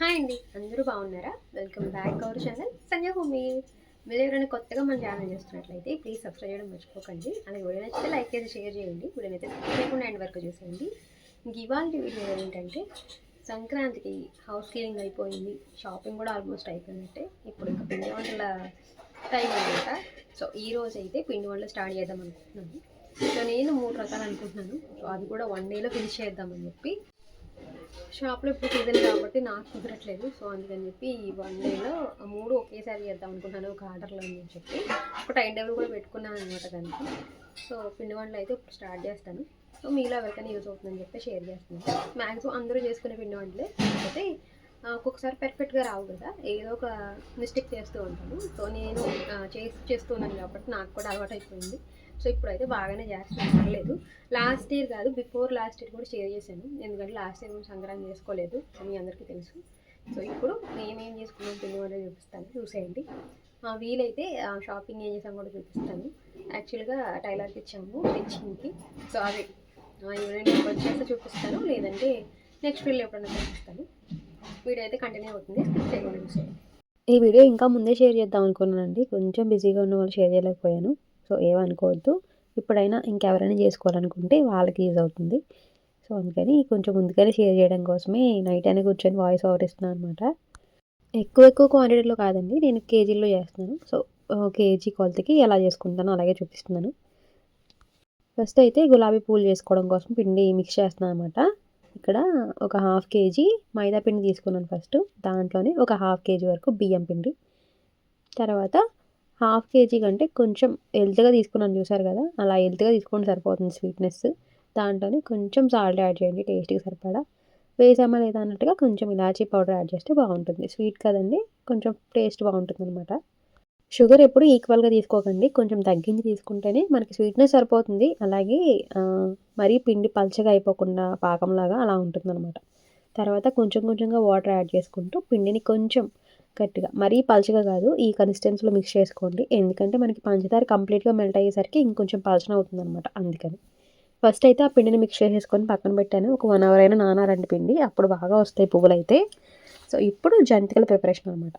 Hi అండి అందరూ బాగున్నారా? Welcome back our channel Sanjay homie. మీరు ఎవరైనా కొత్తగా మన ఛానల్ చేస్తున్నట్లయితే ప్లీజ్ సబ్స్క్రైబ్ చేయడం మర్చిపోకండి. అలాగే వీడియో నచ్చితే లైక్ చేసి షేర్ చేయండి. వీడియో అయితే స్కిప్ ఎండ్ వరకు చూసేయండి. ఇవాళ వీడియో ఏంటంటే సంక్రాంతికి హౌస్ క్లీనింగ్ అయిపోయింది. షాపింగ్ కూడా ఆల్మోస్ట్ అయిపోయినట్టే. ఇప్పుడు ఇంకా పిండి వంటల టైం అనమాట సో ఈ రోజు అయితే పిండి వంటలు స్టార్ట్ చేద్దాం అనుకుంటున్నాను. సో నేను మూడు రకాలు అనుకుంటున్నాను. సో అది కూడా వన్ డేలో ఫినిష్ చేద్దామని చెప్పి. షాప్లో ఇప్పుడు సీజన్ కాబట్టి నాకు కుదరట్లేదు. సో అందుకని చెప్పి ఈ వన్ డేలో మూడు ఒకేసారి చేద్దాం అనుకుంటున్నాను. ఒక ఆర్డర్లో అని చెప్పి. ఒక టైం టేబుల్ కూడా పెట్టుకున్నాను అనమాట దానికి. సో పిండి వంటలు అయితే ఇప్పుడు స్టార్ట్ చేస్తాను. సో మీలో ఎవరికైనా యూజ్ అవుతుందని చెప్పి షేర్ చేస్తున్నాను. మ్యాక్సిమం అందరూ చేసుకునే పిండి వంటలే. అయితే ఒక్కొక్కసారి పెర్ఫెక్ట్గా రావు కదా. ఏదో ఒక మిస్టేక్ చేస్తూ ఉంటాను. సో నేను చేసి చేస్తూ ఉన్నాను కాబట్టి నాకు కూడా అలవాటు అయిపోయింది సో ఇప్పుడైతే బాగానే చేస్తున్నాను పర్లేదు. లాస్ట్ ఇయర్ కాదు బిఫోర్ లాస్ట్ ఇయర్ కూడా షేర్ చేశాను. ఎందుకంటే లాస్ట్ ఇయర్ మేము సంక్రాంతి చేసుకోలేదు మీ అందరికీ తెలుసు. సో ఇప్పుడు మేమేం చేసుకున్నాం పిండి అనేది చూపిస్తాను. చూసేయండి. వీలైతే ఆ, షాపింగ్ ఏం చేసాం కూడా చూపిస్తాను. యాక్చువల్గా టైలర్కి ఇచ్చాము స్టిచ్చింగ్కి సో అవి ఈవినింగ్ వచ్చేసి చూపిస్తాను. లేదంటే నెక్స్ట్ వీళ్ళు ఎప్పుడైనా చూపిస్తాను. వీడియో అయితే కంటిన్యూ అవుతుంది. స్కిప్ చేయకుండా చూసేయండి. ఈ వీడియో ఇంకా ముందే షేర్ చేద్దాం అనుకున్నానండి. కొంచెం బిజీగా ఉన్న వాళ్ళు షేర్ చేయలేకపోయాను. సో ఏమనుకోవద్దు. ఇప్పుడైనా ఇంకెవరైనా చేసుకోవాలనుకుంటే వాళ్ళకి యూజ్ అవుతుంది. సో అందుకని కొంచెం ముందుగానే షేర్ చేయడం కోసమే నైట్ అయినా కూర్చొని వాయిస్ ఓవర్ ఇస్తున్నాను అనమాట ఎక్కువ ఎక్కువ క్వాంటిటీలో కాదండి. నేను కేజీల్లో చేస్తున్నాను. సో కేజీ కొలతకి ఎలా చేసుకుంటానో అలాగే చూపిస్తున్నాను. ఫస్ట్ అయితే గులాబీ పూలు చేసుకోవడం కోసం పిండి మిక్స్ చేస్తున్నాను అనమాట ఇక్కడ ఒక హాఫ్ కేజీ మైదా పిండి తీసుకున్నాను ఫస్ట్. దాంట్లోనే ఒక హాఫ్ కేజీ వరకు బియ్యం పిండి. తర్వాత హాఫ్ కేజీ కంటే కొంచెం హెల్త్గా తీసుకున్నాను చూసారు కదా అలా హెల్త్గా తీసుకుంటే సరిపోతుంది స్వీట్నెస్. దాంట్లోనే కొంచెం సాల్ట్ యాడ్ చేయండి టేస్ట్కి సరిపడా. వేసామా లేదా అన్నట్టుగా కొంచెం ఇలాచీ పౌడర్ యాడ్ చేస్తే బాగుంటుంది. స్వీట్ కదండి కొంచెం టేస్ట్ బాగుంటుంది అనమాట షుగర్ ఎప్పుడు ఈక్వల్గా తీసుకోకండి కొంచెం తగ్గించి తీసుకుంటేనే మనకి స్వీట్నెస్ సరిపోతుంది. అలాగే మరీ పిండి పల్చగా అయిపోకుండా పాకంలాగా అలా ఉంటుంది అనమాట తర్వాత కొంచెం కొంచెంగా వాటర్ యాడ్ చేసుకుంటూ పిండిని కొంచెం గట్టిగా మరీ పల్చగా కాదు ఈ కన్సిస్టెన్సీలో మిక్స్ చేసుకోండి. ఎందుకంటే మనకి పంచదార కంప్లీట్గా మెల్ట్ అయ్యేసరికి ఇంకొంచెం పలచన అవుతుంది అనమాట అందుకని. ఫస్ట్ అయితే ఆ పిండిని మిక్స్ చేసేసుకొని పక్కన పెట్టాను. ఒక వన్ అవర్ అయినా నానారండి పిండి అప్పుడు బాగా వస్తాయి పువ్వులు అయితే సో ఇప్పుడు జంతికల ప్రిపరేషన్ అనమాట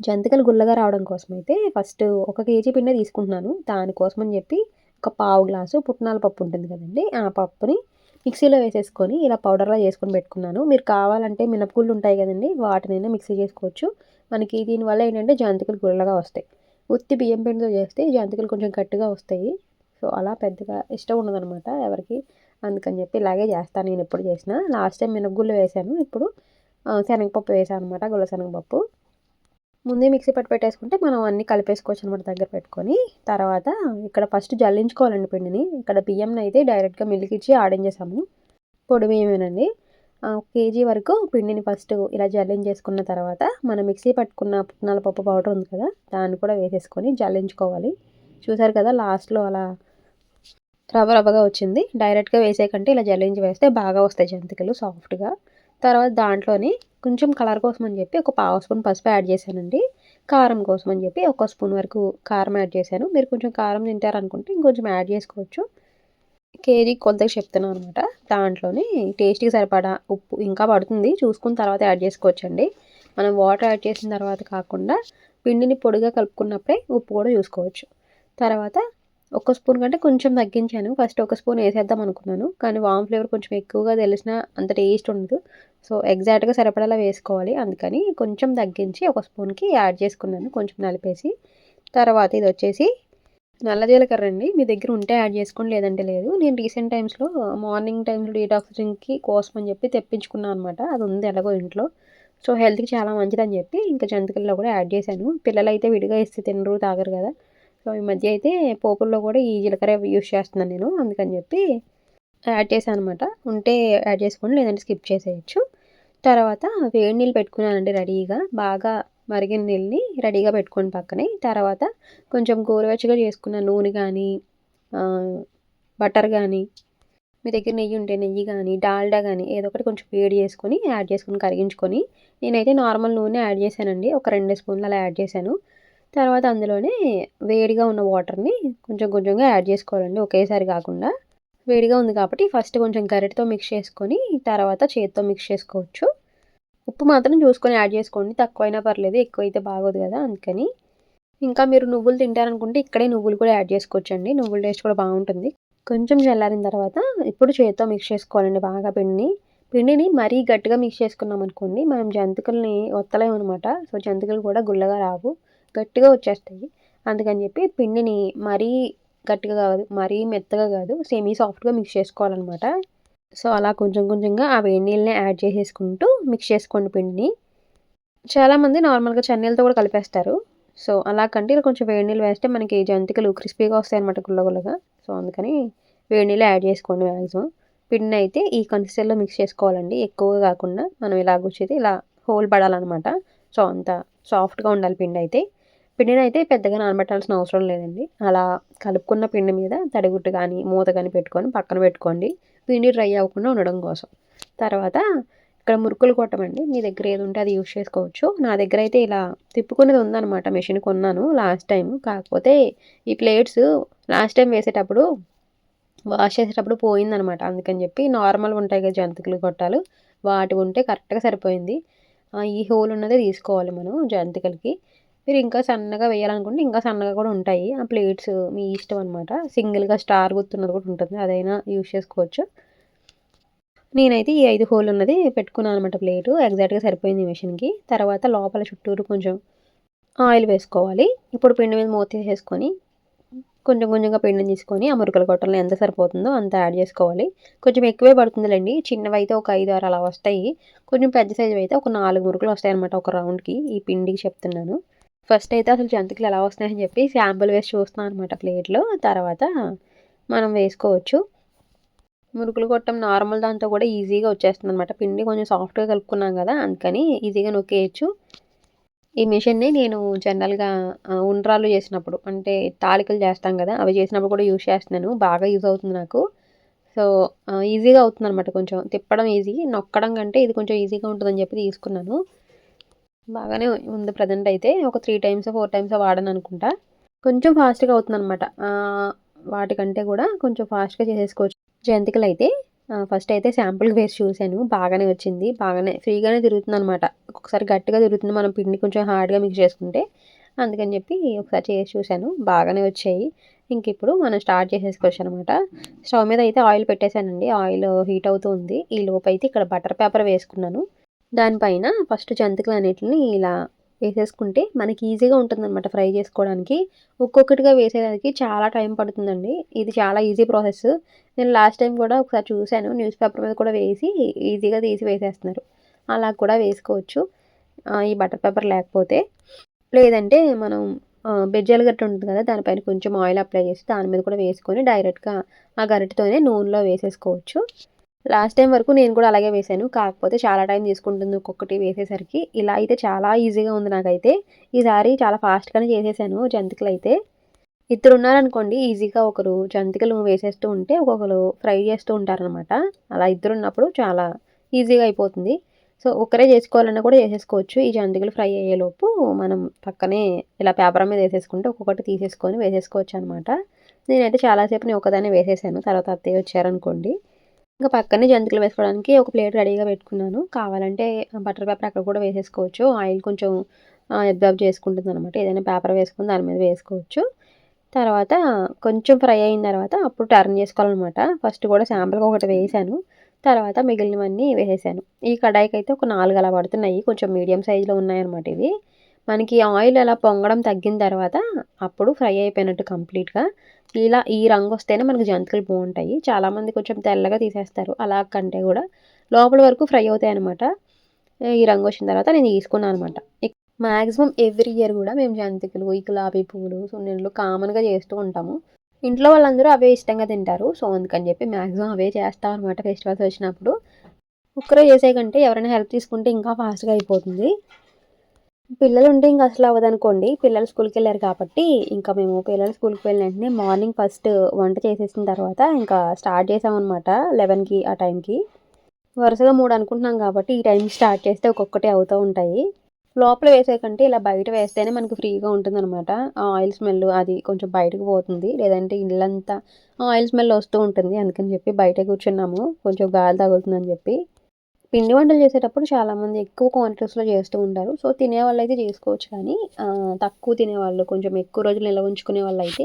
జంతికలు గుల్లగా రావడం కోసం అయితే ఫస్ట్ ఒక కేజీ పిండి తీసుకుంటున్నాను. దానికోసం అని చెప్పి ఒక పావు గ్లాసు పుట్నాల పప్పు ఉంటుంది కదండి ఆ పప్పుని మిక్సీలో వేసేసుకొని ఇలా పౌడర్లా చేసుకొని పెట్టుకున్నాను. మీరు కావాలంటే మినపగుళ్ళు ఉంటాయి కదండి వాటినైనా మిక్సీ చేసుకోవచ్చు. మనకి దీనివల్ల ఏంటంటే జంతికలు గుళ్ళగా వస్తాయి. ఉత్తి బియ్యం పిండితో చేస్తే జంతికలు కొంచెం గట్టిగా వస్తాయి. సో అలా పెద్దగా ఇష్టం ఉండదన్నమాట ఎవరికి. అందుకని చెప్పి ఇలాగే చేస్తాను నేను ఎప్పుడు చేసినా. లాస్ట్ టైం మినపగుళ్ళు వేసాను. ఇప్పుడు శనగపప్పు వేసాను అనమాట గుల్ల శనగపప్పు ముందే మిక్సీ పట్టి పెట్టేసుకుంటే మనం అన్నీ కలిపేసుకోవచ్చు అనమాట దగ్గర పెట్టుకొని. తర్వాత ఇక్కడ ఫస్ట్ జల్లించుకోవాలండి పిండిని. ఇక్కడ బియ్యంని అయితే డైరెక్ట్గా మిల్లుకి ఇచ్చి ఆడించేసాము పొడి బియ్యమేనండి కేజీ వరకు పిండిని ఫస్ట్ ఇలా జల్లించేసుకున్న తర్వాత మనం మిక్సీ పట్టుకున్న పుట్నాల పప్పు పౌడర్ ఉంది కదా దాన్ని కూడా వేసేసుకొని జల్లించుకోవాలి. చూసారు కదా లాస్ట్లో అలా రవ్వ రవ్వగా వచ్చింది. డైరెక్ట్గా వేసే కంటే ఇలా జల్లించి వేస్తే బాగా వస్తాయి జంతికలు సాఫ్ట్గా. తర్వాత దాంట్లోని కొంచెం కలర్ కోసం అని చెప్పి ఒక పావు స్పూన్ పసుపు యాడ్ చేశానండి. కారం కోసం అని చెప్పి ఒక స్పూన్ వరకు కారం యాడ్ చేశాను. మీరు కొంచెం కారం తింటారనుకుంటే ఇంకొంచెం యాడ్ చేసుకోవచ్చు. కేజీ కొలతకి చెప్తున్నాను అనమాట. దాంట్లోని టేస్ట్కి సరిపడా ఉప్పు ఇంకా పడుతుంది. చూసుకున్న తర్వాత యాడ్ చేసుకోవచ్చండి. మనం వాటర్ యాడ్ చేసిన తర్వాత కాకుండా పిండిని పొడిగా కలుపుకున్నప్పుడే ఉప్పు కూడా చూసుకోవచ్చు. తర్వాత ఒక స్పూన్ కంటే కొంచెం తగ్గించాను. ఫస్ట్ ఒక స్పూన్ వేసేద్దాం అనుకున్నాను. కానీ వామ్ ఫ్లేవర్ కొంచెం ఎక్కువగా తెలిసిన అంత టేస్ట్ ఉండదు. సో ఎగ్జాక్ట్గా సరిపడేలా వేసుకోవాలి. అందుకని కొంచెం తగ్గించి ఒక స్పూన్కి యాడ్ చేసుకున్నాను. కొంచెం నలిపేసి. తర్వాత ఇది వచ్చేసి నల్ల జీలకర్ర అండి. మీ దగ్గర ఉంటే యాడ్ చేసుకోండి. లేదంటే లేదు. నేను రీసెంట్ టైమ్స్లో మార్నింగ్ టైమ్స్లో డ్రింక్కి కోసం అని చెప్పి తెప్పించుకున్నాను అనమాట అది ఉంది ఎలాగో ఇంట్లో. సో హెల్త్కి చాలా మంచిదని చెప్పి ఇంకా జంతికల్లో కూడా యాడ్ చేశాను. పిల్లలు అయితే విడిగా ఇస్తే తినరు తాగరు కదా. సో ఈ మధ్య అయితే పోపుల్లో కూడా ఈ జీలకర్ర యూస్ చేస్తున్నాను నేను అందుకని చెప్పి యాడ్ చేశాను అనమాట ఉంటే యాడ్ చేసుకోండి లేదంటే స్కిప్ చేసేయచ్చు. తర్వాత వేడి నీళ్ళు పెట్టుకున్నానండి రెడీగా. బాగా మరిగిన నీళ్ళని రెడీగా పెట్టుకొని పక్కనే. తర్వాత కొంచెం గోరువెచ్చగా చేసుకున్న నూనె కానీ బటర్ కానీ మీ దగ్గర నెయ్యి ఉంటే నెయ్యి కానీ డాల్డా కానీ ఏదో ఒకటి కొంచెం వేడి చేసుకొని యాడ్ చేసుకొని కరిగించుకొని నేనైతే నార్మల్ నూనె యాడ్ చేశానండి. ఒక రెండు స్పూన్లు అలా యాడ్ చేశాను. తర్వాత అందులోనే వేడిగా ఉన్న వాటర్ని కొంచెం కొంచెంగా యాడ్ చేసుకోవాలండి ఒకేసారి కాకుండా. వేడిగా ఉంది కాబట్టి ఫస్ట్ కొంచెం గరిటతో మిక్స్ చేసుకొని తర్వాత చేతితో మిక్స్ చేసుకోవచ్చు. ఉప్పు మాత్రం చూసుకొని యాడ్ చేసుకోండి తక్కువైనా పర్లేదు ఎక్కువైతే బాగోదు కదా అందుకని. ఇంకా మీరు నువ్వులు తింటారనుకుంటే ఇక్కడే నువ్వులు కూడా యాడ్ చేసుకోవచ్చండి నువ్వుల టేస్ట్ కూడా బాగుంటుంది. కొంచెం చల్లారిన తర్వాత ఇప్పుడు చేతితో మిక్స్ చేసుకోవాలండి బాగా పిండిని. పిండిని మరీ గట్టిగా మిక్స్ చేసుకున్నాం అనుకోండి మనం జంతికల్ని ఒత్తలేము అనమాట సో జంతికలు కూడా గుల్లగా రావు. గట్టిగా వచ్చేస్తాయి. అందుకని చెప్పి పిండిని మరీ గట్టిగా కాదు మరీ మెత్తగా కాదు సెమీ సాఫ్ట్గా మిక్స్ చేసుకోవాలన్నమాట. సో అలా కొంచెం కొంచెంగా ఆ వేడి నీళ్ళని యాడ్ చేసేసుకుంటూ మిక్స్ చేసుకోండి పిండిని. చాలామంది నార్మల్గా చన్నీళ్ళతో కూడా కలిపేస్తారు. సో అలా కంటే ఇలా కొంచెం వేడి నీళ్ళు వేస్తే మనకి జంతికలు క్రిస్పీగా వస్తాయి అనమాట గుల్లగుల్లగా సో అందుకని వేడి నీళ్ళు యాడ్ చేసుకోండి మ్యాక్సిమం పిండిని అయితే ఈ కన్సిస్టెన్సీలో మిక్స్ చేసుకోవాలండి. ఎక్కువగా కాకుండా మనం ఇలా కూర్చేది ఇలా హోల్ పడాలన్నమాట. సో అంత సాఫ్ట్గా ఉండాలి పిండి అయితే. పిండిని అయితే పెద్దగా నానబెట్టాల్సిన అవసరం లేదండి. అలా కలుపుకున్న పిండి మీద తడిగుట్టు కానీ మూత కానీ పెట్టుకొని పక్కన పెట్టుకోండి. పిండి డ్రై అవ్వకుండా ఉండడం కోసం. తర్వాత ఇక్కడ మురుకులు కొట్టమండి. మీ దగ్గర ఏది ఉంటే అది యూస్ చేసుకోవచ్చు. నా దగ్గర అయితే ఇలా తిప్పుకునేది ఉందన్నమాట. మెషిన్ కొన్నాను లాస్ట్ టైం కాకపోతే ఈ ప్లేట్స్ లాస్ట్ టైం వేసేటప్పుడు వాష్ చేసేటప్పుడు పోయిందనమాట అందుకని చెప్పి నార్మల్ ఉంటాయి కదా జంతికలు కొట్టాలు. వాటి ఉంటే కరెక్ట్గా సరిపోయింది. ఈ హోల్ ఉన్నదే తీసుకోవాలి మనం జంతికలకి. మీరు ఇంకా సన్నగా వేయాలనుకుంటే ఇంకా సన్నగా కూడా ఉంటాయి. ఆ ప్లేట్స్ మీ ఇష్టం అనమాట సింగిల్గా స్టార్ గుర్తున్నది కూడా ఉంటుంది. అదైనా యూస్ చేసుకోవచ్చు. నేనైతే ఈ ఐదు హోల్ ఉన్నది పెట్టుకున్నాను అనమాట ప్లేటు. ఎగ్జాక్ట్గా సరిపోయింది మిషన్కి. తర్వాత లోపల చుట్టూరు కొంచెం ఆయిల్ వేసుకోవాలి. ఇప్పుడు పిండి మీద మూత వేసేసుకొని కొంచెం కొంచెంగా పిండిని తీసుకొని ఆ మురుకుల గొట్టలను ఎంత సరిపోతుందో అంత యాడ్ చేసుకోవాలి. కొంచెం ఎక్కువే పడుతుందిలేండి. చిన్నవి అయితే ఒక ఐదు ఆరు అలా వస్తాయి. కొంచెం పెద్ద సైజు అయితే ఒక నాలుగు మురుకులు వస్తాయి అనమాట ఒక రౌండ్కి. ఈ పిండికి చెప్తున్నాను. ఫస్ట్ అయితే అసలు జంతికలు ఎలా వస్తున్నాయని చెప్పి శాంపుల్ వేసి చూస్తున్నాం అనమాట ప్లేట్లో. తర్వాత మనం వేసుకోవచ్చు. మురుకులు కొట్టం నార్మల్ దాంతో కూడా ఈజీగా వచ్చేస్తుంది అనమాట పిండి కొంచెం సాఫ్ట్గా కలుపుకున్నాం కదా అందుకని ఈజీగా నొక్కేయచ్చు. ఈ మిషన్ని నేను జనరల్గా ఉండ్రాలు చేసినప్పుడు అంటే తాలికలు చేస్తాం కదా అవి చేసినప్పుడు కూడా యూజ్ చేస్తున్నాను. బాగా యూజ్ అవుతుంది నాకు. సో ఈజీగా అవుతుంది అనమాట కొంచెం. తిప్పడం ఈజీ నొక్కడం కంటే ఇది కొంచెం ఈజీగా ఉంటుందని చెప్పి తీసుకున్నాను. బాగానే ఉంది ప్రజెంట్ అయితే. ఒక త్రీ టైమ్స్ ఫోర్ టైమ్స్ వాడను అనుకుంటా. కొంచెం ఫాస్ట్గా అవుతుంది అనమాట వాటికంటే కూడా కొంచెం ఫాస్ట్గా చేసేసుకోవచ్చు. జంతికలు అయితే ఫస్ట్ అయితే శాంపుల్ వేసి చూశాను. బాగానే వచ్చింది. బాగానే ఫ్రీగానే తిరుగుతుంది అనమాట ఒకసారి గట్టిగా తిరుగుతుంది. మనం పిండి కొంచెం హార్డ్గా మిక్స్ చేసుకుంటే. అందుకని చెప్పి ఒకసారి చేసి చూశాను. బాగానే వచ్చాయి. ఇంక ఇప్పుడు మనం స్టార్ట్ చేసేసుకోవచ్చు అనమాట స్టవ్ మీద అయితే ఆయిల్ పెట్టేశానండి. ఆయిల్ హీట్ అవుతూ ఉంది. ఈ లోపు అయితే ఇక్కడ బటర్ పేపర్ వేసుకున్నాను. దానిపైన ఫస్ట్ జంతికలు అన్నిటిని ఇలా వేసేసుకుంటే మనకి ఈజీగా ఉంటుందన్నమాట ఫ్రై చేసుకోవడానికి. ఒక్కొక్కటిగా వేసేదానికి చాలా టైం పడుతుందండి. ఇది చాలా ఈజీ ప్రాసెస్. నేను లాస్ట్ టైం కూడా ఒకసారి చూశాను. న్యూస్ పేపర్ మీద కూడా వేసి ఈజీగా తీసి వేసేస్తున్నారు. అలా కూడా వేసుకోవచ్చు. ఈ బటర్ పేపర్ లేకపోతే. లేదంటే మనం బెజ్జాల గట్ట ఉంటుంది కదా దానిపైన కొంచెం ఆయిల్ అప్లై చేసి దాని మీద కూడా వేసుకొని డైరెక్ట్గా ఆ గరిటతోనే నూనెలో వేసేసుకోవచ్చు. లాస్ట్ టైం వరకు నేను కూడా అలాగే వేసాను కాకపోతే చాలా టైం తీసుకుంటుంది ఒక్కొక్కటి వేసేసరికి. ఇలా అయితే చాలా ఈజీగా ఉంది నాకైతే. ఈసారి చాలా ఫాస్ట్గానే చేసేసాను జంతికలు అయితే ఇద్దరు ఉన్నారనుకోండి ఈజీగా ఒకరు జంతికలు వేసేస్తూ ఉంటే ఒక్కొక్కరు ఫ్రై చేస్తూ ఉంటారనమాట అలా ఇద్దరు ఉన్నప్పుడు చాలా ఈజీగా అయిపోతుంది. సో ఒకరే చేసుకోవాలన్నా కూడా చేసేసుకోవచ్చు. ఈ జంతికలు ఫ్రై అయ్యేలోపు మనం పక్కనే ఇలా పేపర్ మీద వేసేసుకుంటే ఒక్కొక్కటి తీసేసుకొని వేసేసుకోవచ్చు అనమాట నేనైతే చాలాసేపు నేను ఒకదాన్ని వేసేసాను. తర్వాత అత్తయ్య వచ్చారనుకోండి. ఇంకా పక్కనే జంతికలు వేసుకోవడానికి ఒక ప్లేట్ రెడీగా పెట్టుకున్నాను. కావాలంటే బటర్ పేపర్ అక్కడ కూడా వేసేసుకోవచ్చు. ఆయిల్ కొంచెం అబ్జర్వ్ చేసుకుంటుంది అనమాట ఏదైనా పేపర్ వేసుకుని దాని మీద వేసుకోవచ్చు. తర్వాత కొంచెం ఫ్రై అయిన తర్వాత అప్పుడు టర్న్ చేసుకోవాలన్నమాట. ఫస్ట్ కూడా శాంపుల్గా ఒకటి వేసాను. తర్వాత మిగిలినవన్నీ వేసేసాను. ఈ కడాయికి అయితే ఒక నాలుగు అలా పడుతున్నాయి. కొంచెం మీడియం సైజులో ఉన్నాయన్నమాట ఇవి. మనకి ఆయిల్ అలా పొంగడం తగ్గిన తర్వాత అప్పుడు ఫ్రై అయిపోయినట్టు కంప్లీట్గా ఇలా ఈ రంగు వస్తేనే మనకు జంతికలు బాగుంటాయి. చాలామంది కొంచెం తెల్లగా తీసేస్తారు. అలా కంటే కూడా లోపల వరకు ఫ్రై అవుతాయి అనమాట ఈ రంగు వచ్చిన తర్వాత నేను తీసుకున్నాను అనమాట మ్యాక్సిమం ఎవ్రీ ఇయర్ కూడా మేము జంతికలు ఈ గులాబీ పువ్వులు సున్నీళ్ళు కామన్గా చేస్తూ ఉంటాము. ఇంట్లో వాళ్ళందరూ అవే ఇష్టంగా తింటారు. సో అందుకని చెప్పి మ్యాక్సిమం అవే చేస్తాం అనమాట ఫెస్టివల్స్ వచ్చినప్పుడు. కుక్కర్ చేసే కంటే ఎవరైనా హెల్ప్ తీసుకుంటే ఇంకా ఫాస్ట్గా అయిపోతుంది. పిల్లలు ఉంటే ఇంకా అసలు అవ్వదనుకోండి. పిల్లలు స్కూల్కి వెళ్ళారు కాబట్టి ఇంకా మేము పిల్లలు స్కూల్కి వెళ్ళిన వెంటనే మార్నింగ్ ఫస్ట్ వంట చేసేసిన తర్వాత ఇంకా స్టార్ట్ చేసామన్నమాట లెవెన్కి ఆ టైంకి. వరుసగా మూడు అనుకుంటున్నాం కాబట్టి ఈ టైంకి స్టార్ట్ చేస్తే ఒక్కొక్కటి అవుతూ ఉంటాయి. లోపల వేసే కంటే ఇలా బయట వేస్తేనే మనకి ఫ్రీగా ఉంటుందన్నమాట. ఆ ఆయిల్ స్మెల్ అది కొంచెం బయటకు పోతుంది. లేదంటే ఇల్లంతా ఆయిల్ స్మెల్ వస్తూ ఉంటుంది. అందుకని చెప్పి బయట కూర్చున్నాము. కొంచెం గాలి తగులుతుందని చెప్పి. పిండి వంటలు చేసేటప్పుడు చాలామంది ఎక్కువ క్వాంటిటీస్లో చేస్తూ ఉంటారు. సో తినే వాళ్ళు అయితే చేసుకోవచ్చు కానీ తక్కువ తినేవాళ్ళు కొంచెం ఎక్కువ రోజులు నిల్వ ఉంచుకునే వాళ్ళు అయితే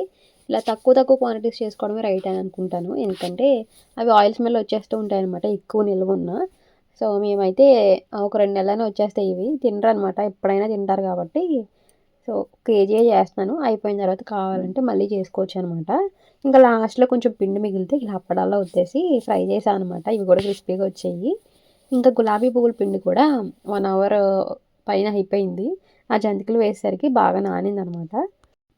ఇలా తక్కువ తక్కువ క్వాంటిటీస్ చేసుకోవడమే రైట్ అని అనుకుంటాను. ఎందుకంటే అవి ఆయిల్ స్మెల్ వచ్చేస్తూ ఉంటాయి అనమాట ఎక్కువ నిల్వ ఉన్న. సో మేమైతే ఒక రెండు నెలలనే వచ్చేస్తాయి ఇవి. తినరు అనమాట ఎప్పుడైనా తింటారు కాబట్టి. సో కేజీ చేస్తున్నాను. అయిపోయిన తర్వాత కావాలంటే మళ్ళీ చేసుకోవచ్చు అనమాట ఇంకా లాస్ట్లో కొంచెం పిండి మిగిలితే ఇలా అప్పడాల్లో వచ్చేసి ఫ్రై చేశాను అనమాట ఇవి కూడా క్రిస్పీగా వచ్చాయి. ఇంకా గులాబీ పువ్వుల పిండి కూడా వన్ అవర్ uh, పైన అయిపోయింది. ఆ జంతికలు వేసేసరికి బాగా నానింది అనమాట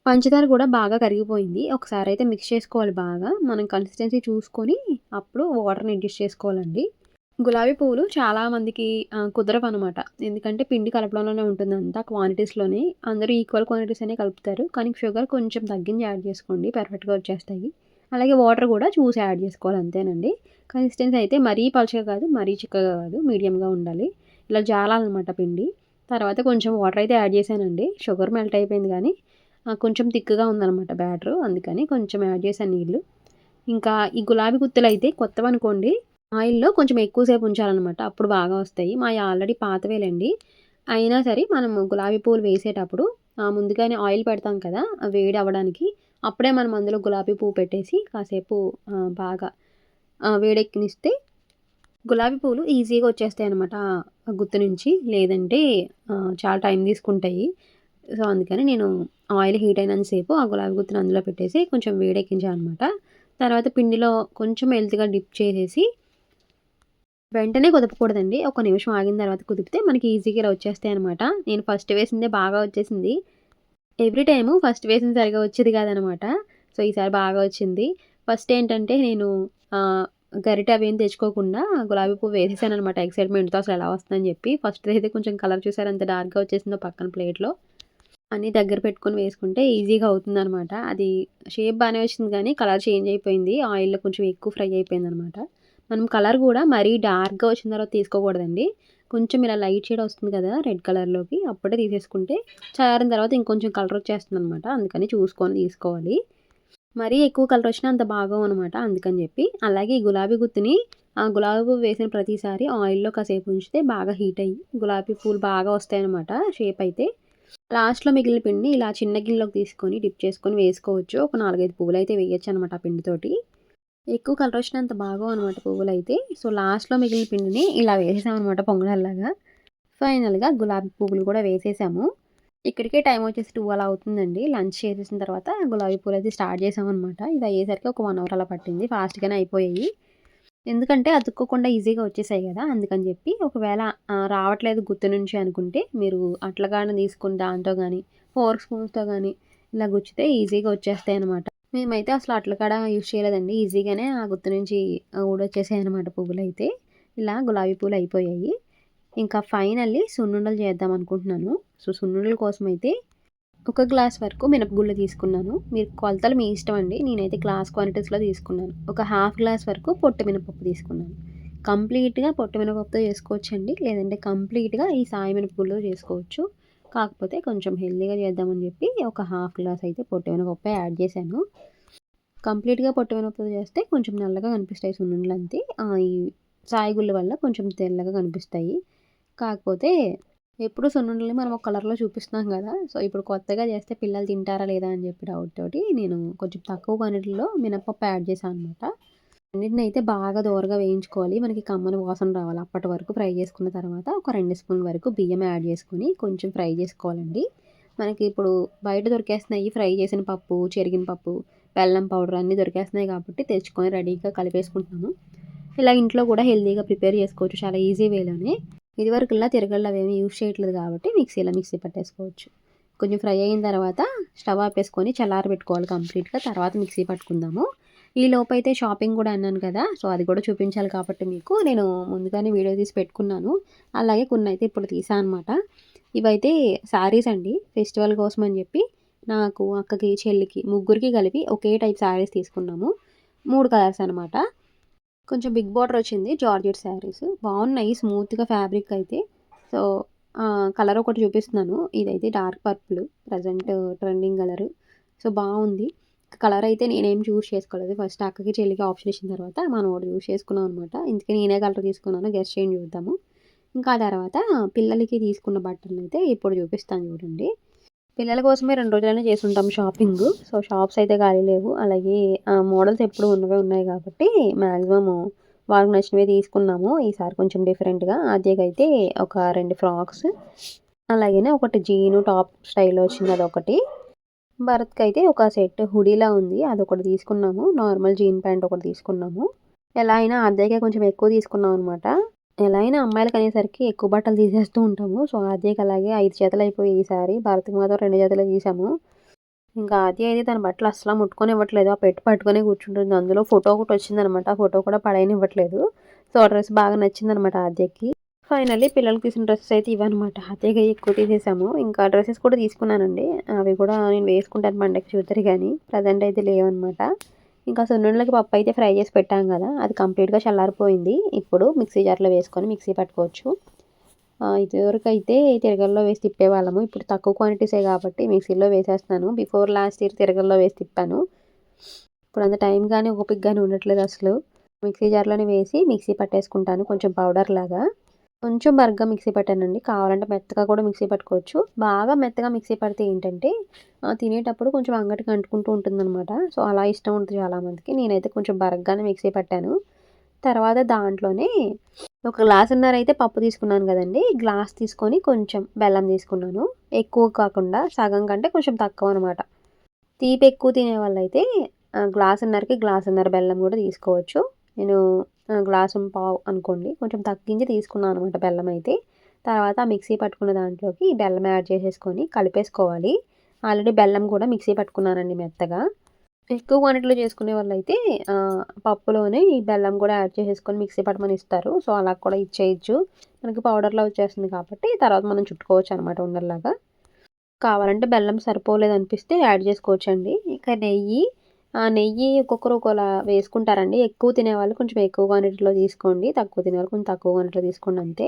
పంచదార కూడా బాగా కరిగిపోయింది. ఒకసారి అయితే మిక్స్ చేసుకోవాలి బాగా. మనం కన్సిస్టెన్సీ చూసుకొని అప్పుడు వాటర్ని అడ్జస్ట్ చేసుకోవాలండి. గులాబీ పువ్వులు చాలామందికి uh, కుదరవు అనమాట. ఎందుకంటే పిండి కలపడంలోనే ఉంటుంది అంతా క్వాంటిటీస్లోనే అందరూ ఈక్వల్ క్వాంటిటీస్ అనే కలుపుతారు. కానీ షుగర్ కొంచెం తగ్గించి యాడ్ చేసుకోండి. పర్ఫెక్ట్గా వచ్చేస్తాయి. అలాగే వాటర్ కూడా చూసి యాడ్ చేసుకోవాలి అంతేనండి. కన్సిస్టెన్సీ అయితే మరీ పలుచగా కాదు మరీ చిక్కగా కాదు మీడియంగా ఉండాలి. ఇలా జాలాలన్నమాట పిండి. తర్వాత కొంచెం వాటర్ అయితే యాడ్ చేశానండి. షుగర్ మెల్ట్ అయిపోయింది కానీ కొంచెం థిక్గా ఉందన్నమాట బ్యాటర్ అందుకని కొంచెం యాడ్ చేశాను నీళ్ళు ఇంకా ఈ గులాబీ గుత్తులు అయితే కొత్తవి అనుకోండి ఆయిల్లో కొంచెం ఎక్కువసేపు ఉంచాలన్నమాట అప్పుడు బాగా వస్తాయి. మా ఆల్రెడీ పాతవేలండి. అయినా సరే మనం గులాబీ పువ్వులు వేసేటప్పుడు ముందుగానే ఆయిల్ పెడతాం కదా వేడి అవ్వడానికి అప్పుడే మనం అందులో గులాబీ పువ్వు పెట్టేసి కాసేపు బాగా వేడెక్కినిస్తే గులాబీ పువ్వులు ఈజీగా వచ్చేస్తాయి అనమాట గుత్తు నుంచి. లేదంటే చాలా టైం తీసుకుంటాయి. సో అందుకని నేను ఆయిల్ హీట్ అయినంతసేపు ఆ గులాబీ గుత్తుని అందులో పెట్టేసి కొంచెం వేడెక్కించాను అనమాట తర్వాత పిండిలో కొంచెం హెల్త్గా డిప్ చేసేసి వెంటనే కుదపకూడదండి. ఒక నిమిషం ఆగిన తర్వాత కుదిపితే మనకి ఈజీగా ఇలా వచ్చేస్తాయి అనమాట నేను ఫస్ట్ వేసిందే బాగా వచ్చేసింది. ఎవ్రీ టైము ఫస్ట్ వేసిన సరిగా వచ్చేది కాదనమాట. సో ఈసారి బాగా వచ్చింది. ఫస్ట్ ఏంటంటే నేను గరిట గరిటె తెచ్చుకోకుండా గులాబీ పువ్వు వేసేసాను అనమాట ఎక్సైట్మెంట్తో అసలు ఎలా వస్తుందని చెప్పి. ఫస్ట్ అయితే కొంచెం కలర్ చూసారు అంత డార్క్గా వచ్చేసిందో పక్కన ప్లేట్లో అన్నీ దగ్గర పెట్టుకొని వేసుకుంటే ఈజీగా అవుతుంది అనమాట అది షేప్ బాగానే వచ్చింది కానీ కలర్ చేంజ్ అయిపోయింది. ఆయిల్లో కొంచెం ఎక్కువ ఫ్రై అయిపోయింది అనమాట మనం కలర్ కూడా మరీ డార్క్గా వచ్చిన తర్వాత తీసుకోకూడదండి. కొంచెం ఇలా లైట్ షేడ్ వస్తుంది కదా రెడ్ కలర్లోకి. అప్పుడే తీసేసుకుంటే చల్లారిన తర్వాత ఇంకొంచెం కలర్ వచ్చేస్తుంది అనమాట అందుకని చూసుకొని తీసుకోవాలి. మరీ ఎక్కువ కలర్ వచ్చినా అంత బాగా అనమాట అందుకని చెప్పి. అలాగే ఈ గులాబీ గుత్తుని ఆ గులాబీ పువ్వు వేసిన ప్రతిసారి ఆయిల్లో కాసేపు ఉంచితే బాగా హీట్ అయ్యి గులాబీ పూలు బాగా వస్తాయన్నమాట షేప్ అయితే. లాస్ట్లో మిగిలిన పిండి ఇలా చిన్న గిన్నెలోకి తీసుకొని డిప్ చేసుకొని వేసుకోవచ్చు. ఒక నాలుగైదు పువ్వులు అయితే వేయచ్చు అనమాట ఆ పిండితోటి. ఎక్కువ కలర్ వచ్చినంత బాగా అనమాట పువ్వులు అయితే సో లాస్ట్లో మిగిలిన పిండిని ఇలా వేసేసామన్నమాట పొంగడాల్లాగా ఫైనల్గా గులాబీ పువ్వులు కూడా వేసేసాము. ఇక్కడికే టైం వచ్చేసి టూ అలా అవుతుందండి. లంచ్ చేసేసిన తర్వాత గులాబీ పూలు అయితే స్టార్ట్ చేసామన్నమాట ఇది అయ్యేసరికి ఒక వన్ అవర్ అలా పట్టింది. ఫాస్ట్గానే అయిపోయాయి. ఎందుకంటే అతుక్కోకుండా ఈజీగా వచ్చేసాయి కదా. అందుకని చెప్పి ఒకవేళ రావట్లేదు గుర్తు నుంచి అనుకుంటే మీరు అట్లగానే తీసుకుని దాంతో కానీ ఫోర్ స్పూన్స్తో కానీ ఇలా గుచ్చితే ఈజీగా వచ్చేస్తాయి అనమాట మేమైతే అసలు అట్ల కాడ యూజ్ చేయలేదండి. ఈజీగానే ఆ గుత్తు నుంచి ఊడొచ్చేసాయి అనమాట పువ్వులు అయితే ఇలా గులాబీ పూలు అయిపోయాయి. ఇంకా ఫైనల్లీ సున్నుండలు చేద్దాం అనుకుంటున్నాను. సో సున్నుండల కోసం అయితే ఒక గ్లాస్ వరకు మినపగుళ్ళు తీసుకున్నాను. మీరు కొలతలు మీ ఇష్టం అండి. నేనైతే గ్లాస్ క్వాంటిటీస్లో తీసుకున్నాను. ఒక హాఫ్ గ్లాస్ వరకు పొట్టు మినపప్పు తీసుకున్నాను. కంప్లీట్గా పొట్టు మినపప్పుతో చేసుకోవచ్చండి. లేదంటే కంప్లీట్గా ఈ సాయి మినపగుళ్ళు చేసుకోవచ్చు. కాకపోతే కొంచెం హెల్దీగా చేద్దామని చెప్పి ఒక హాఫ్ గ్లాస్ అయితే పొట్టు మినపప్పు యాడ్ చేశాను. కంప్లీట్గా పొట్టి మినపప్పుతో చేస్తే కొంచెం నల్లగా కనిపిస్తాయి సున్నుండలు అంతే. ఈ సాయిగుళ్ళ వల్ల కొంచెం తెల్లగా కనిపిస్తాయి. కాకపోతే ఎప్పుడు సున్నుండల్ని మనం ఒక కలర్లో చూపిస్తున్నాం కదా సో ఇప్పుడు కొత్తగా చేస్తే పిల్లలు తింటారా లేదా అని చెప్పి డౌట్ తోటి నేను కొంచెం తక్కువ క్వాంటిటీలో మినపప్పు యాడ్ చేశాను అనమాట అన్నిటిని అయితే బాగా దూరగా వేయించుకోవాలి. మనకి కమ్మని వాసన రావాలి. అప్పటి వరకు ఫ్రై చేసుకున్న తర్వాత ఒక రెండు స్పూన్ వరకు బియ్యం యాడ్ చేసుకొని కొంచెం ఫ్రై చేసుకోవాలండి. మనకి ఇప్పుడు బయట దొరికేస్తున్నాయి ఫ్రై చేసిన పప్పు చెరిగిన పప్పు బెల్లం పౌడర్ అన్నీ దొరికేస్తున్నాయి కాబట్టి తెచ్చుకొని రెడీగా కలిపేసుకుంటున్నాము ఇలా ఇంట్లో కూడా హెల్తీగా ప్రిపేర్ చేసుకోవచ్చు. చాలా ఈజీ వేలోనే. ఇదివరకులా తిరగళ్ళు అవేమి యూజ్ చేయట్లేదు కాబట్టి మిక్సీలో మిక్సీ పట్టేసుకోవచ్చు. కొంచెం ఫ్రై అయిన తర్వాత స్టవ్ ఆపేసుకొని చల్లారబెట్టుకోవాలి కంప్లీట్గా. తర్వాత మిక్సీ పట్టుకుందాము. ఈ లోపైతే అయితే షాపింగ్ కూడా అన్నాను కదా సో అది కూడా చూపించాలి కాబట్టి మీకు. నేను ముందుగానే వీడియో తీసి పెట్టుకున్నాను. అలాగే కొన్ని అయితే ఇప్పుడు తీసాను అనమాట ఇవైతే శారీస్ అండి ఫెస్టివల్ కోసం అని చెప్పి నాకు అక్కకి చెల్లికి ముగ్గురికి కలిపి ఒకే టైప్ శారీస్ తీసుకున్నాము. మూడు కలర్స్ అనమాట కొంచెం బిగ్ బార్డర్ వచ్చింది జార్జెట్ శారీస్. బాగున్నాయి స్మూత్గా ఫ్యాబ్రిక్ అయితే. సో కలర్ ఒకటి చూపిస్తున్నాను. ఇదైతే dark purple present trending colour. So బాగుంది. కలర్ అయితే నేనేం చూస్ చేసుకోలేదు. ఫస్ట్ అక్కకి చెల్లికి ఆప్షన్ ఇచ్చిన తర్వాత మనం ఒకటి చూస్ చేసుకున్నాం అనమాట ఇందుకే నేనే కలర్ తీసుకున్నాను. గెస్ట్ చేంజ్ చూద్దాము. ఇంకా ఆ తర్వాత పిల్లలకి తీసుకున్న బట్టలు అయితే ఇప్పుడు చూపిస్తాను చూడండి. పిల్లల కోసమే రెండు రోజులైనా చేసి షాపింగ్. సో షాప్స్ అయితే ఖాళీ లేవు. అలాగే మోడల్స్ ఎప్పుడు ఉన్నవే ఉన్నాయి కాబట్టి మ్యాక్సిమం వాళ్ళకి నచ్చినవి తీసుకున్నాము. ఈసారి కొంచెం డిఫరెంట్గా. అయితే ఒక రెండు ఫ్రాక్స్. అలాగే ఒకటి జీను టాప్ స్టైల్ వచ్చింది అదొకటి. భరత్కి అయితే ఒక సెట్ హుడీలా ఉంది. అదొకటి తీసుకున్నాము. నార్మల్ జీన్ ప్యాంట్ ఒకటి తీసుకున్నాము. ఎలా అయినా అద్దెకే కొంచెం ఎక్కువ తీసుకున్నాం అనమాట ఎలా అయినా అమ్మాయిలకి అనేసరికి ఎక్కువ బట్టలు తీసేస్తూ ఉంటాము. సో అద్దెకి అలాగే ఐదు చేతులు అయిపోయి ఈసారి. భారత్కి మాత్రం రెండు జతలు తీసాము. ఇంకా ఆద్య అయితే తన బట్టలు అసలు ముట్టుకొని ఇవ్వట్లేదు. ఆ పెట్టి పట్టుకొని కూర్చుంటుంది. అందులో ఫోటో ఒకటి వచ్చిందనమాట ఆ ఫోటో కూడా పడైనివ్వట్లేదు సో డ్రెస్ బాగా నచ్చిందనమాట ఆద్యకి. ఫైనల్లీ పిల్లలకి తీసిన డ్రెస్సెస్ అయితే ఇవన్నమాట ఆద్యగా ఎక్కువ తీసేసాము. ఇంకా డ్రెస్సెస్ కూడా తీసుకున్నానండి. అవి కూడా నేను వేసుకుంటాను పండగకి చూద్దరు కానీ ప్రజెంట్ అయితే లేవన్నమాట ఇంకా సున్నుండలకి పప్పు అయితే ఫ్రై చేసి పెట్టాం కదా అది కంప్లీట్గా చల్లారిపోయింది. ఇప్పుడు మిక్సీ జార్లో వేసుకొని మిక్సీ పట్టుకోవచ్చు. ఇదివరకు అయితే తిరగల్లో వేసి తిప్పేవాళ్ళము. ఇప్పుడు తక్కువ క్వాంటిటీసే కాబట్టి మిక్సీలో వేసేస్తున్నాను. బిఫోర్ లాస్ట్ ఇయర్ తిరగల్లో వేసి తిప్పాను. ఇప్పుడు అంత టైం కానీ ఓపిక కానీ ఉండట్లేదు అసలు. మిక్సీ జార్లోనే వేసి మిక్సీ పట్టేసుకుంటాను. కొంచెం పౌడర్ లాగా. కొంచెం బరగ్గా మిక్సీ పట్టానండి. కావాలంటే మెత్తగా కూడా మిక్సీ పట్టుకోవచ్చు. బాగా మెత్తగా మిక్సీ పడితే ఏంటంటే తినేటప్పుడు కొంచెం అంగటికి అంటుకుంటూ ఉంటుందన్నమాట. సో అలా ఇష్టం ఉంటుంది చాలామందికి. నేనైతే కొంచెం బరగ్గానే మిక్సీ పట్టాను. తర్వాత దాంట్లోనే ఒక గ్లాసున్నర అయితే పప్పు తీసుకున్నాను కదండి. గ్లాస్ తీసుకొని కొంచెం బెల్లం తీసుకున్నాను. ఎక్కువ కాకుండా సగం కంటే కొంచెం తక్కువ అనమాట తీపి ఎక్కువ తినే వాళ్ళైతే గ్లాసున్నరకి గ్లాసున్నర బెల్లం కూడా తీసుకోవచ్చు. నేను గ్లాసు పావు అనుకోండి. కొంచెం తగ్గించి తీసుకున్నాను అనమాట బెల్లం అయితే. తర్వాత మిక్సీ పట్టుకున్న దాంట్లోకి బెల్లం యాడ్ చేసేసుకొని కలిపేసుకోవాలి. ఆల్రెడీ బెల్లం కూడా మిక్సీ పట్టుకున్నానండి మెత్తగా. ఎక్కువ క్వాంటిటీలో చేసుకునే వాళ్ళు అయితే పప్పులోనే ఈ బెల్లం కూడా యాడ్ చేసేసుకొని మిక్సీ పట్టమని ఇస్తారు. సో అలా కూడా ఇచ్చేయచ్చు. మనకి పౌడర్లో వచ్చేస్తుంది కాబట్టి తర్వాత మనం చుట్టుకోవచ్చు అనమాట ఉండల్లాగా. కావాలంటే బెల్లం సరిపోలేదు అనిపిస్తే యాడ్ చేసుకోవచ్చండి. ఇంకా నెయ్యి నెయ్యి ఒక్కొక్కరు ఒకలా వేసుకుంటారండి. ఎక్కువ తినేవాళ్ళు కొంచెం ఎక్కువ క్వాంటిటీలో తీసుకోండి. తక్కువ తినేవాళ్ళు కొంచెం తక్కువ క్వాంటిటీలో తీసుకోండి అంతే.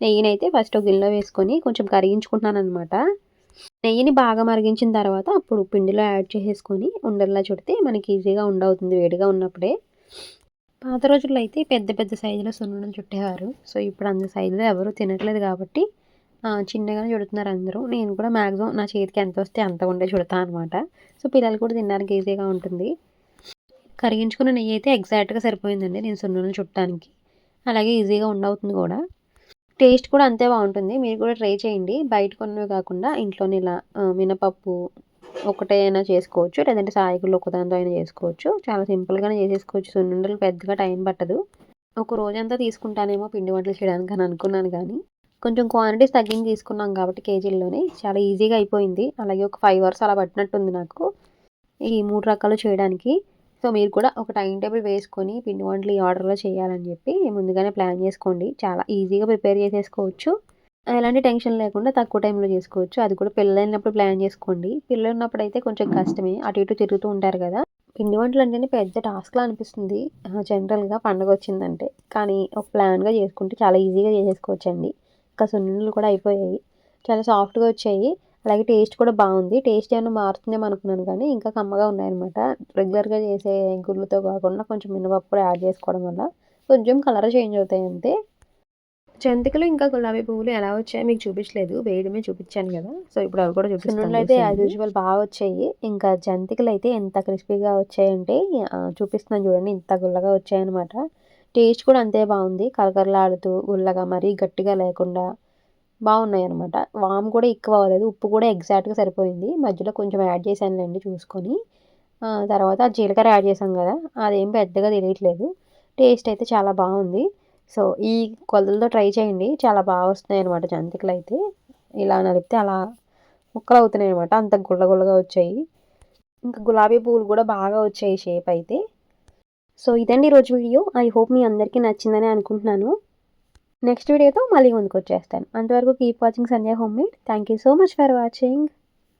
నెయ్యిని అయితే ఫస్ట్ ఒక గిన్నెలో వేసుకొని కొంచెం కరిగించుకుంటున్నాను అనమాట నెయ్యిని బాగా మరిగించిన తర్వాత అప్పుడు పిండిలో యాడ్ చేసేసుకొని ఉండల్లా చుడితే మనకి ఈజీగా ఉండవుతుంది వేడిగా ఉన్నప్పుడే. పాత రోజుల్లో అయితే పెద్ద పెద్ద సైజులో సున్నుండలు చుట్టేవారు. సో ఇప్పుడు అంత సైజులో ఎవరు తినట్లేదు కాబట్టి చిన్నగానే చుడుతున్నారు అందరూ. నేను కూడా మ్యాక్సిమం నా చేతికి ఎంత వస్తే అంత ఉండే చుడతాను అనమాట సో పిల్లలు కూడా తినడానికి ఈజీగా ఉంటుంది. కరిగించుకున్న నెయ్యి అయితే ఎగ్జాక్ట్గా సరిపోయిందండి నేను సున్నులు చుట్టడానికి అలాగే ఈజీగా ఉండవుతుంది కూడా. టేస్ట్ కూడా అంతే బాగుంటుంది. మీరు కూడా ట్రై చేయండి. బయట కొన్నవి కాకుండా ఇంట్లోనే ఇలా మినపప్పు ఒకటే అయినా చేసుకోవచ్చు. లేదంటే సాయకులు ఒకదానితో అయినా చేసుకోవచ్చు. చాలా సింపుల్గానే చేసేసుకోవచ్చు. సున్నుండలు పెద్దగా టైం పట్టదు. ఒక రోజంతా తీసుకుంటానేమో పిండి వంటలు చేయడానికి అని అనుకున్నాను కానీ. కొంచెం క్వాంటిటీస్ తగ్గించి తీసుకున్నాం కాబట్టి కేజీల్లోనే. చాలా ఈజీగా అయిపోయింది. అలాగే ఒక ఫైవ్ అవర్స్ అలా పట్టినట్టుంది నాకు ఈ మూడు రకాలు చేయడానికి. సో మీరు కూడా ఒక టైం టేబుల్ వేసుకొని పిండి వంటలు ఈ ఆర్డర్లో చేయాలని చెప్పి ముందుగానే ప్లాన్ చేసుకోండి. చాలా ఈజీగా ప్రిపేర్ చేసేసుకోవచ్చు. ఎలాంటి టెన్షన్ లేకుండా తక్కువ టైంలో చేసుకోవచ్చు. అది కూడా పిల్లలైనప్పుడు ప్లాన్ చేసుకోండి. పిల్లలు ఉన్నప్పుడు అయితే కొంచెం కష్టమే. అటు ఇటు తిరుగుతూ ఉంటారు కదా. పిండి వంటలు అంటేనే పెద్ద టాస్క్లా అనిపిస్తుంది. జనరల్గా పండగ వచ్చిందంటే. కానీ ఒక ప్లాన్గా చేసుకుంటే చాలా ఈజీగా చేసేసుకోవచ్చండి. ఇంకా సున్నుండలు కూడా అయిపోయాయి. చాలా సాఫ్ట్గా వచ్చాయి. అలాగే టేస్ట్ కూడా బాగుంది. టేస్ట్ ఏమైనా మారుతుందేమో అనుకున్నాను కానీ ఇంకా కమ్మగా ఉన్నాయన్నమాట. రెగ్యులర్గా చేసే గుళ్ళతో కాకుండా కొంచెం మినపప్పు కూడా యాడ్ చేసుకోవడం వల్ల కొంచెం కలర్ చేంజ్ అవుతాయి అంతే. జంతికలు ఇంకా గులాబీ పువ్వులు ఎలా వచ్చాయో మీకు చూపించలేదు. వేయడమే చూపించాను కదా. సో ఇప్పుడు అవి కూడా చూపిస్తున్నాను అయితే యాజ్ యూజువల్ బాగా వచ్చాయి. ఇంకా జంతికలు అయితే ఎంత క్రిస్పీగా వచ్చాయంటే చూపిస్తున్నాను చూడండి. ఇంత గుల్లగా వచ్చాయన్నమాట. టేస్ట్ కూడా అంతే బాగుంది. కలకరలాడుతూ గుల్లగా మరీ గట్టిగా లేకుండా బాగున్నాయి అనమాట వామ్ కూడా ఎక్కువ అవ్వలేదు. ఉప్పు కూడా ఎగ్జాక్ట్గా సరిపోయింది. మధ్యలో కొంచెం యాడ్ చేశానులేండి చూసుకొని. తర్వాత జీలకర్ర యాడ్ చేసాం కదా అదేం పెద్దగా తెలియట్లేదు. టేస్ట్ అయితే చాలా బాగుంది. సో ఈ కొలతలతో ట్రై చేయండి. చాలా బాగా వస్తున్నాయి అనమాట జంతికలు అయితే ఇలా నలిపితే అలా ముక్కలు అవుతున్నాయి అనమాట అంత గుళ్ళ గుల్లగా వచ్చాయి. ఇంకా గులాబీ పువ్వులు కూడా బాగా వచ్చాయి షేప్ అయితే. సో ఇదండి ఈరోజు వీడియో. ఐ హోప్ మీ అందరికీ నచ్చిందని అనుకుంటున్నాను. నెక్స్ట్ వీడియోతో మళ్ళీ ముందుకు వచ్చేస్తాను అంతవరకు keep watching Sanjay home made thank you so much for watching